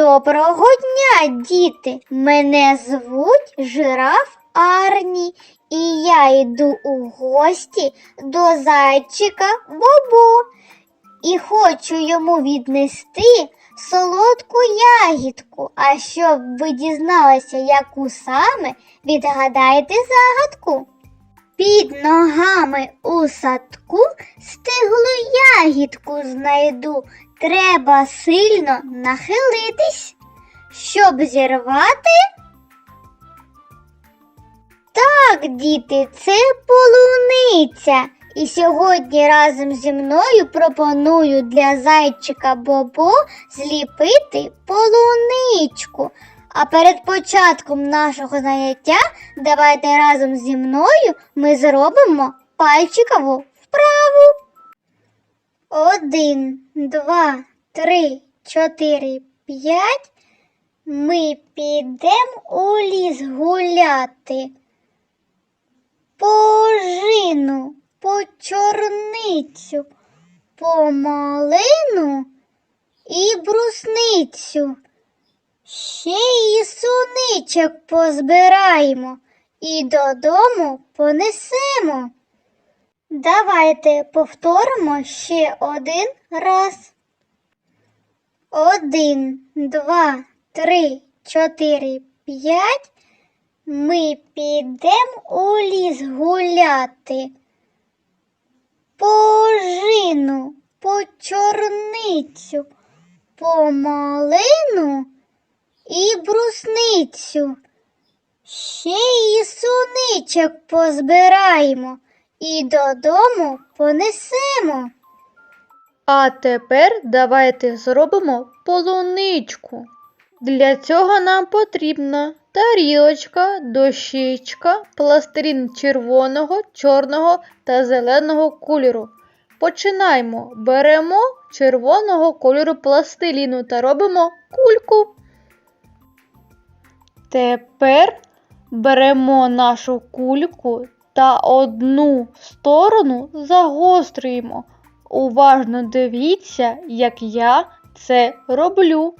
Доброго дня, діти! Мене звуть жираф Арні, і я йду у гості до зайчика Бобо і хочу йому віднести солодку ягідку. А щоб ви дізналися, яку саме, відгадайте загадку. Під ногами у садку стиглу ягідку знайду. Треба сильно нахилитись, щоб зірвати. Так, діти, це полуниця. І сьогодні разом зі мною пропоную для зайчика Бобо зліпити полуничку. А перед початком нашого заняття давайте разом зі мною ми зробимо пальчикову вправу. Один, два, три, чотири, п'ять. Ми підемо у ліс гуляти. По жину, по чорницю, по малину і брусницю. Ще й суничок позбираємо і додому понесемо. Давайте повторимо ще один раз. Один, два, три, чотири, п'ять. Ми підемо у ліс гуляти. По жину, по чорницю, по малину і брусницю. Ще й суничок позбираємо і додому понесемо. А тепер давайте зробимо полуничку. Для цього нам потрібна тарілочка, дощечка, пластирін червоного, чорного та зеленого кольору. Починаємо. Беремо червоного кольору пластиліну та робимо кульку. Тепер беремо нашу кульку та одну сторону загострюємо. Уважно дивіться, як я це роблю.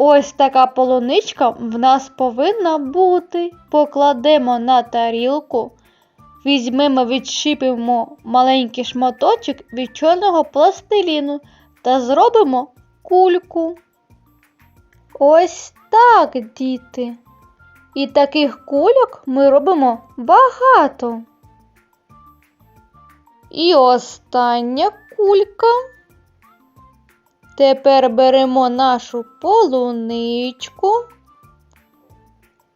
Ось така полуничка в нас повинна бути. Покладемо на тарілку, візьмемо, відщипимо маленький шматочок від чорного пластиліну та зробимо кульку. Ось так, діти. І таких кульок ми робимо багато. І остання кулька. Тепер беремо нашу полуничку,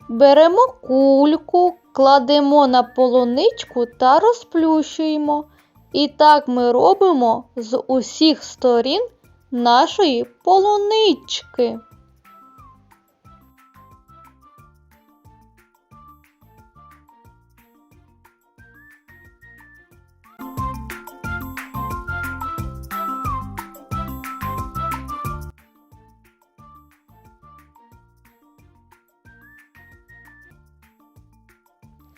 беремо кульку, кладемо на полуничку та розплющуємо. І так ми робимо з усіх сторін нашої полунички.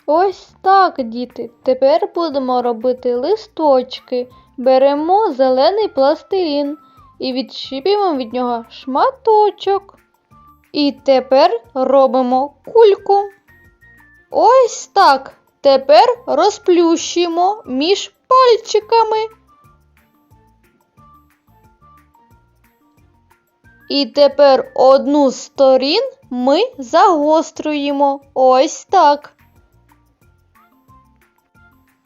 Ось так, діти. Тепер будемо робити листочки. Беремо зелений пластилін і відщіпимо від нього шматочок. І тепер робимо кульку. Ось так. Тепер розплющуємо між пальчиками. І тепер одну з сторін ми загострюємо. Ось так.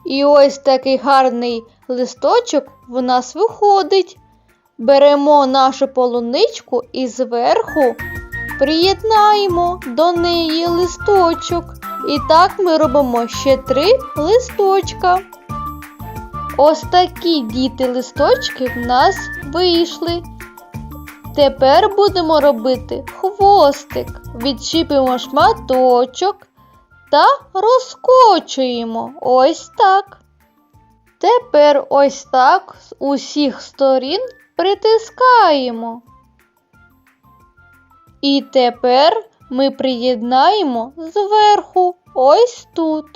І ось такий гарний листочок в нас виходить. Беремо нашу полуничку і зверху приєднаємо до неї листочок. І так ми робимо ще три листочка. Ось такі діти листочки в нас вийшли. Тепер будемо робити хвостик. Відчіпимо шматочок та розкочуємо. Ось так. Тепер ось так з усіх сторін притискаємо. І тепер ми приєднаємо зверху ось тут.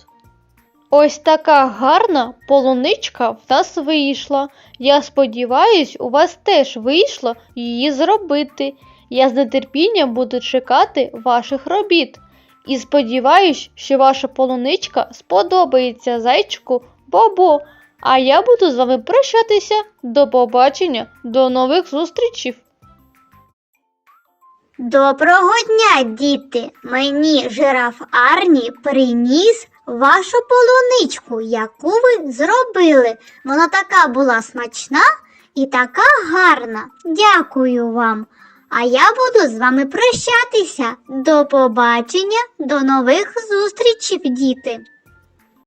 Ось така гарна полуничка в нас вийшла. Я сподіваюсь, у вас теж вийшло її зробити. Я з нетерпінням буду чекати ваших робіт. І сподіваюсь, що ваша полуничка сподобається зайчику Бобо. А я буду з вами прощатися. До побачення, до нових зустрічей. Доброго дня, діти! Мені жираф Арні приніс вашу полуничку, яку ви зробили. Вона така була смачна і така гарна. Дякую вам. А я буду з вами прощатися. До побачення, до нових зустрічей, діти.